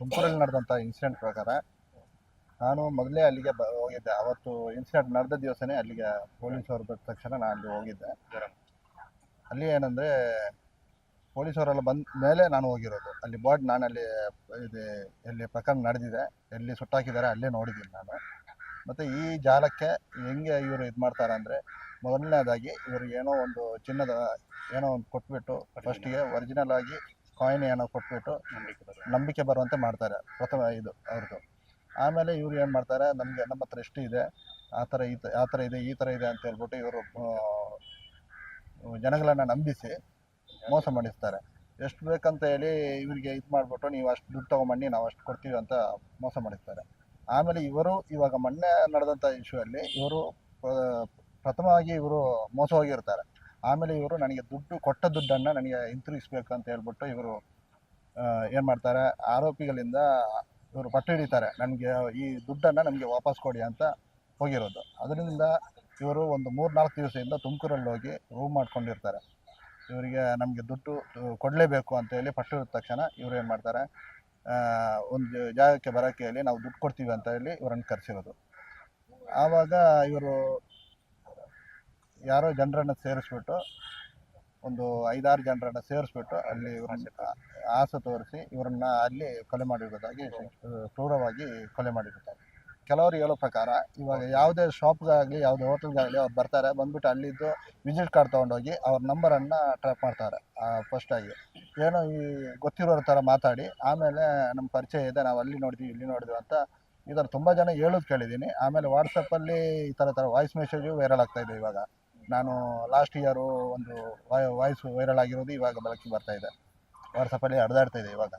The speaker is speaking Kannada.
ತುಮಕೂರಲ್ಲಿ ನಡೆದಂಥ ಇನ್ಸಿಡೆಂಟ್ ಪ್ರಕಾರ ನಾನು ಮೊದಲೇ ಅಲ್ಲಿಗೆ ಬ ಹೋಗಿದ್ದೆ. ಅವತ್ತು ಇನ್ಸಿಡೆಂಟ್ ನಡೆದ ದಿವಸನೇ ಅಲ್ಲಿಗೆ ಪೊಲೀಸವರು ಬಂದ ತಕ್ಷಣ ನಾನು ಅಲ್ಲಿ ಹೋಗಿದ್ದೆ. ಅಲ್ಲಿ ಏನಂದರೆ ಪೊಲೀಸವರೆಲ್ಲ ಬಂದ ಮೇಲೆ ನಾನು ಹೋಗಿರೋದು. ಅಲ್ಲಿ ಬಾಡ್ ನಾನು ಅಲ್ಲಿ ಇದು ಎಲ್ಲಿ ಪ್ರಕರಣ ನಡೆದಿದೆ. ಎಲ್ಲಿ ಸುಟ್ಟಾಕಿದ್ದಾರೆ ಅಲ್ಲೇ ನೋಡಿದ್ದೀನಿ ನಾನು. ಮತ್ತು ಈ ಜಾಲಕ್ಕೆ ಹೆಂಗೆ ಇವರು ಇದು ಮಾಡ್ತಾರೆ ಅಂದರೆ ಮೊದಲನೇದಾಗಿ ಇವರು ಏನೋ ಒಂದು ಚಿನ್ನದ ಏನೋ ಒಂದು ಕೊಟ್ಬಿಟ್ಟು ಫಸ್ಟಿಗೆ ಒರಿಜಿನಲ್ ಆಗಿ ಕಾಯಿನ್ ಏನೋ ಕೊಟ್ಬಿಟ್ಟು ನಂಬಿಕೆ ಬರುವಂತೆ ಮಾಡ್ತಾರೆ, ಪ್ರಥಮ ಇದು ಅವ್ರದ್ದು ಆಮೇಲೆ ಇವ್ರು ಏನು ಮಾಡ್ತಾರೆ, ನಮಗೆ ನಮ್ಮ ಹತ್ರ ಎಷ್ಟು ಇದೆ, ಆ ಥರ ಈ ಆ ಥರ ಇದೆ, ಈ ಥರ ಇದೆ ಅಂತ ಹೇಳ್ಬಿಟ್ಟು ಇವರು ಜನಗಳನ್ನು ನಂಬಿಸಿ ಮೋಸ ಮಾಡಿಸ್ತಾರೆ. ಎಷ್ಟು ಬೇಕಂತ ಹೇಳಿ ಇವರಿಗೆ ಇದು ಮಾಡಿಬಿಟ್ಟು ನೀವು ಅಷ್ಟು ದುಡ್ಡು ತೊಗೊಂಬನ್ನಿ, ನಾವು ಅಷ್ಟು ಕೊಡ್ತೀವಿ ಅಂತ ಮೋಸ ಮಾಡಿಸ್ತಾರೆ. ಆಮೇಲೆ ಇವರು ಇವಾಗ ಮೊನ್ನೆ ನಡೆದಂಥ ಇಶ್ಯೂ ಅಲ್ಲಿ ಇವರು ಪ್ರಥಮವಾಗಿ ಇವರು ಮೋಸ ಹೋಗಿರ್ತಾರೆ ಆಮೇಲೆ ಇವರು ನನಗೆ ದುಡ್ಡು ಕೊಟ್ಟ ದುಡ್ಡನ್ನು ನನಗೆ ಹಿಂತಿರುಗಿಸ್ಬೇಕು ಅಂತ ಹೇಳ್ಬಿಟ್ಟು ಇವರು ಏನು ಮಾಡ್ತಾರೆ? ಆರೋಪಿಗಳಿಂದ ಇವರು ಪಟ್ಟು ಹಿಡಿತಾರೆ. ನನಗೆ ಈ ದುಡ್ಡನ್ನು ನಮಗೆ ವಾಪಸ್ ಕೊಡಿ ಅಂತ ಹೋಗಿರೋದು. ಅದರಿಂದ ಇವರು ಒಂದು ಮೂರು ನಾಲ್ಕು ದಿವಸದಿಂದ ತುಮಕೂರಲ್ಲಿ ಹೋಗಿ ರೂಮ್ ಮಾಡ್ಕೊಂಡಿರ್ತಾರೆ. ಇವರಿಗೆ ನಮಗೆ ದುಡ್ಡು ಕೊಡಲೇಬೇಕು ಅಂತ ಹೇಳಿ ಪಟ್ಟು ಹಿಡಿದ ತಕ್ಷಣ ಇವರು ಏನು ಮಾಡ್ತಾರೆ? ಒಂದು ಜಾಗಕ್ಕೆ ಬರೋಕ್ಕೆ ಹೇಳಿ ನಾವು ದುಡ್ಡು ಕೊಡ್ತೀವಿ ಅಂತ ಹೇಳಿ ಇವರನ್ನು ಕರೆಸಿರೋದು. ಆವಾಗ ಇವರು ಯಾರೋ ಜನರನ್ನು ಸೇರಿಸ್ಬಿಟ್ಟು ಒಂದು ಐದಾರು ಜನರನ್ನು ಸೇರಿಸ್ಬಿಟ್ಟು ಅಲ್ಲಿ ಇವ್ರನ್ನ ಆಸೆ ತೋರಿಸಿ ಇವರನ್ನ ಅಲ್ಲಿ ಕೊಲೆ ಮಾಡಿರೋದಾಗಿ ಕ್ರೂರವಾಗಿ ಕೊಲೆ ಮಾಡಿರ್ತಾರೆ ಕೆಲವರು ಹೇಳೋ ಪ್ರಕಾರ ಇವಾಗ ಯಾವುದೇ ಶಾಪ್ಗಾಗಲಿ, ಯಾವುದೇ ಹೋಟೆಲ್ಗಾಗಲಿ ಅವ್ರು ಬರ್ತಾರೆ, ಬಂದ್ಬಿಟ್ಟು ಅಲ್ಲಿದ್ದು ವಿಸಿಟ್ ಕಾರ್ಡ್ ತೊಗೊಂಡೋಗಿ ಅವ್ರ ನಂಬರನ್ನು ಟ್ರ್ಯಾಪ್ ಮಾಡ್ತಾರೆ ಫಸ್ಟಾಗಿ ಏನೋ ಈ ಗೊತ್ತಿರೋರ ಥರ ಮಾತಾಡಿ, ಆಮೇಲೆ ನಮ್ಮ ಪರಿಚಯ ಇದೆ, ನಾವು ಅಲ್ಲಿ ನೋಡಿದ್ವಿ, ಇಲ್ಲಿ ನೋಡಿದ್ವಿ ಅಂತ ಈ ಥರ ತುಂಬ ಜನ ಹೇಳೋದು ಕೇಳಿದ್ದೀನಿ. ಆಮೇಲೆ ವಾಟ್ಸಪ್ಪಲ್ಲಿ ಈ ಥರ ಥರ ವಾಯ್ಸ್ ಮೆಸೇಜು ವೈರಲ್ ಆಗ್ತಾಯಿದೆ ಇವಾಗ. ನಾನು ಲಾಸ್ಟ್ ಇಯರು ಒಂದು ವಾಯ್ಸ್ ವೈರಲ್ ಆಗಿರೋದು ಇವಾಗ ಬೆಳಕಿಗೆ ಬರ್ತಾ ಇದೆ. ವಾಟ್ಸಪ್ಪಲ್ಲಿ ಹರಿದಾಡ್ತಾ ಇದೆ ಇವಾಗ.